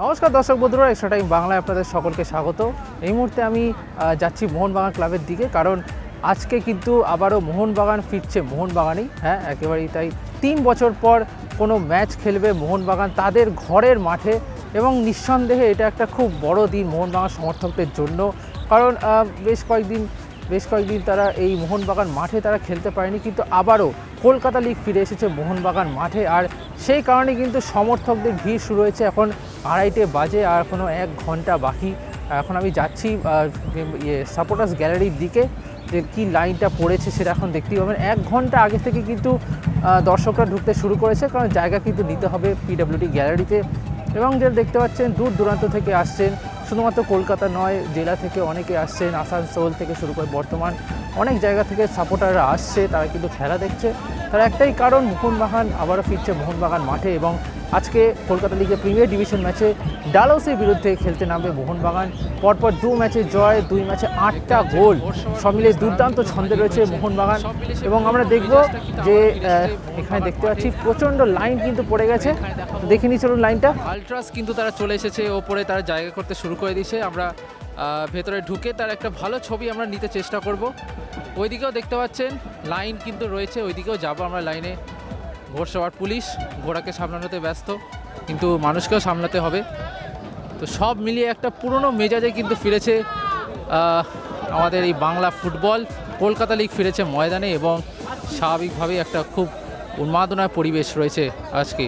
নমস্কার দর্শক বন্ধুরা, এক্সট্রা টাইম বাংলায় আপনাদের সকলকে স্বাগত। এই মুহূর্তে আমি যাচ্ছি মোহনবাগান ক্লাবের দিকে, কারণ আজকে কিন্তু আবারও মোহনবাগান ফিরছে, মোহনবাগানই। হ্যাঁ একেবারেই তাই। তিন বছর পর কোনো ম্যাচ খেলবে মোহনবাগান তাদের ঘরের মাঠে, এবং নিঃসন্দেহে এটা একটা খুব বড় দিন মোহনবাগান সমর্থকদের জন্য। কারণ বেশ কয়েকদিন বেশ কয়েকদিন তারা এই মোহনবাগান মাঠে তারা খেলতে পারেনি, কিন্তু আবারও কলকাতা লিগ ফিরে এসেছে মোহনবাগান মাঠে। আর সেই কারণে কিন্তু সমর্থকদের ভিড় শুরু হয়েছে। এখন আড়াইটে বাজে আর এখনও এক ঘণ্টা বাকি। এখন আমি যাচ্ছি ইয়ে সাপোর্টার্স গ্যালারির দিকে, যে কী লাইনটা পড়েছে সেটা এখন দেখতেই পাবেন। এক ঘণ্টা আগে থেকে কিন্তু দর্শকরা ঢুকতে শুরু করেছে, কারণ জায়গা কিন্তু নিতে হবে পিডাব্লিউডি গ্যালারিতে এবং যেটা দেখতে পাচ্ছেন, দূর দূরান্ত থেকে আসছেন, শুধুমাত্র কলকাতা নয়, জেলা থেকে অনেকে আসছেন, আসানসোল থেকে শুরু করে বর্তমান অনেক জায়গা থেকে সাপোর্টাররা আসছে, তারা কিন্তু খেলা দেখছে। তার একটাই কারণ মোহনবাগান আবারও ফিরছে মোহনবাগান মাঠে এবং আজকে কলকাতা লিগের প্রিমিয়ার ডিভিশন ম্যাচে ডালসের বিরুদ্ধে খেলতে নামবে মোহনবাগান। পরপর দু ম্যাচে জয়, দুই ম্যাচে আটটা গোল। সব মিলিয়ে দুর্দান্ত ছন্দে রয়েছে মোহনবাগান। এবং আমরা দেখব যে এখানে দেখতে পাচ্ছি প্রচণ্ড লাইন কিন্তু পড়ে গেছে। দেখে নিই চলুন লাইনটা। আলট্রাস কিন্তু তারা চলে এসেছে, ওপরে তারা জায়গা করতে শুরু করে দিয়েছে। আমরা ভেতরে ঢুকে তার একটা ভালো ছবি আমরা নিতে চেষ্টা করব। ওইদিকেও দেখতে পাচ্ছেন, লাইন কিন্তু রয়েছে, ওইদিকেও যাব আমরা লাইনে। ঘোড়সওয়ার পুলিশ ঘোড়াকে সামলানোতে ব্যস্ত, কিন্তু মানুষকেও সামলাতে হবে। তো সব মিলিয়ে একটা পুরনো মেজাজে কিন্তু ফিরেছে আমাদের এই বাংলা ফুটবল। কলকাতা লিগ ফিরেছে ময়দানে এবং স্বাভাবিকভাবেই একটা খুব উন্মাদনার পরিবেশ রয়েছে আজকে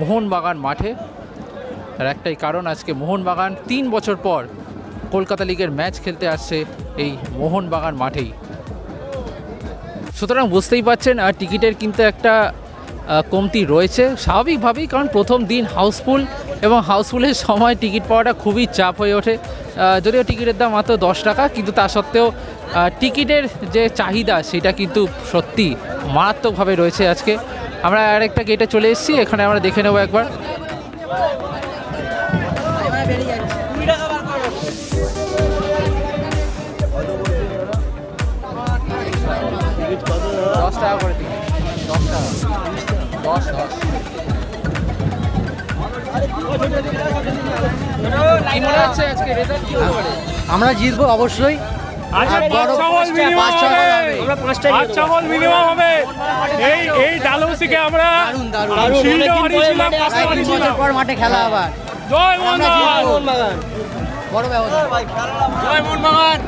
মোহনবাগান মাঠে। আর একটাই কারণ, আজকে মোহনবাগান তিন বছর পর কলকাতা লিগের ম্যাচ খেলতে আসছে এই মোহনবাগান মাঠেই। সুতরাং বুঝতেই পারছেন, আর টিকিটের কিন্তু একটা কমতি রয়েছে। স্বাভাবিকভাবেই, কারণ প্রথম দিন হাউসফুল এবং হাউসফুলের সময় টিকিট পাওয়াটা খুবই চাপ হয়ে ওঠে। যদিও টিকিটের দাম মাত্র দশ টাকা, কিন্তু তা সত্ত্বেও টিকিটের যে চাহিদা, সেটা কিন্তু সত্যি মারাত্মকভাবে রয়েছে আজকে। আমরা আরেকটা গেটে চলে এসেছি, এখানে আমরা দেখে নেব একবার। দশ টাকা করে আমরা জিতবো অবশ্যই। মাঠে খেলা আবার। জয় মোহনবাগান। বড় ব্যবধান জয় মোহনবাগান।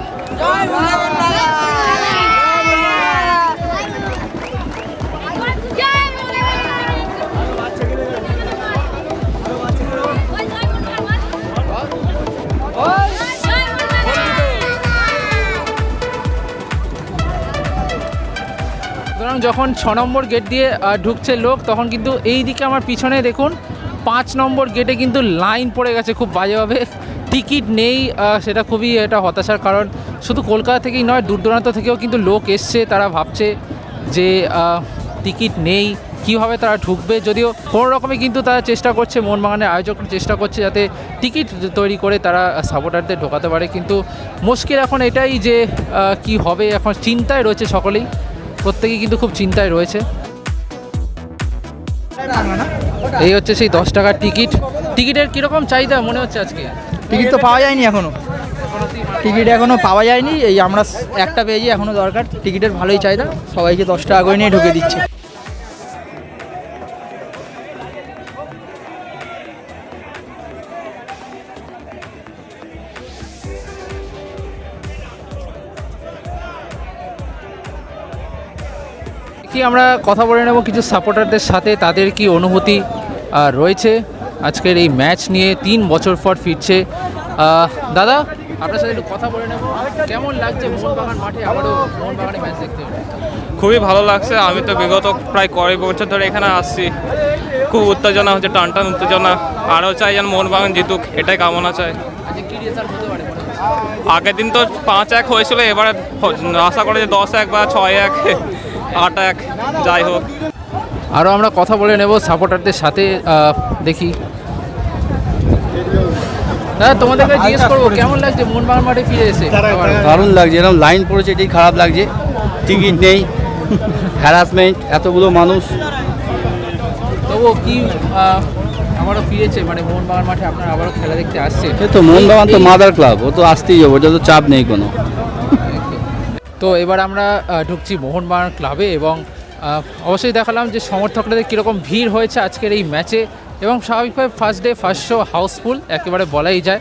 সুতরাং যখন ছ নম্বর গেট দিয়ে ঢুকছে লোক, তখন কিন্তু এই দিকে আমার পিছনে দেখুন, পাঁচ নম্বর গেটে কিন্তু লাইন পড়ে গেছে খুব বাজেভাবে। টিকিট নেই সেটা খুবই এটা হতাশার কারণ। শুধু কলকাতা থেকেই নয়, দূর দূরান্ত থেকেও কিন্তু লোক এসছে, তারা ভাবছে যে টিকিট নেই, কীভাবে তারা ঢুকবে? যদিও কোনো রকমে কিন্তু তারা চেষ্টা করছে মোহনবাগানের আয়োজক চেষ্টা করছে যাতে টিকিট তৈরি করে তারা সাপোর্টারদের ঢোকাতে পারে। কিন্তু মুশকিল এখন এটাই যে কি হবে, এখন চিন্তায় রয়েছে সকলেই। প্রত্যেকেই কিন্তু খুব চিন্তায় রয়েছে। এই হচ্ছে সেই দশ টাকার টিকিট। টিকিটের কীরকম চাহিদা মনে হচ্ছে আজকে? টিকিট তো পাওয়া যায়নি এখনও টিকিট এখনও পাওয়া যায়নি। এই আমরা একটা পেয়েছি এখনও দরকার। টিকিটের ভালোই চাহিদা। সবাইকে দশ টাকা করে নিয়ে ঢুকে দিচ্ছে। কি আমরা কথা বলে নেব কিছু সাপোর্টারদের সাথে? তাদের কি অনুভূতি রয়েছে? আজকের এই ম্যাচ নিয়ে তিন বছর পর ফিরছে। দাদা আপনার সাথে একটু কথা বলে নেব। কেমন লাগছে মোহনবাগান মাঠে? আবারও মোহনবাগানে ম্যাচ দেখতে খুবই ভালো লাগছে। আমি তো বিগত প্রায় কয়েক বছর ধরে এখানে আসছি। খুব উত্তেজনা হচ্ছে টান টান উত্তেজনা। আরও চাই যেন মোহনবাগান জিতুক এটাই কামনা চাই। আজকে হচ্ছে? আগের দিন তো পাঁচ এক হয়েছিল এবারে আশা করে যে দশ এক বা ছয় এক। আট এক যাই হোক। আরও আমরা কথা বলে নেব সাপোর্টারদের সাথে দেখি। দাদা তোমাদেরকে জিজ্ঞেস করব কেমন লাগছে? মোহনবাগান মাঠে ফিরে এসে দারুণ লাগছে এরকম লাইন পড়েছে এটাই খারাপ লাগছে। টিকিট নেই হ্যারাসমেন্ট এতগুলো মানুষ। তবুও কি আহ, আবারও ফিরেছে মানে মোহনবাগান মাঠে আপনারা আবারও খেলা দেখতে আসছে সে তো মোহনবাগান তো মাদার ক্লাব ও তো আসতেই যাব ওটা তো চাপ নেই কোনো। তো এবার আমরা ঢুকছি মোহনবাগান ক্লাবে এবং অবশ্যই দেখালাম যে সমর্থকদের কীরকম ভিড় হয়েছে আজকের এই ম্যাচে এবং স্বাভাবিকভাবে first day first show housefull একেবারে বলাই যায়।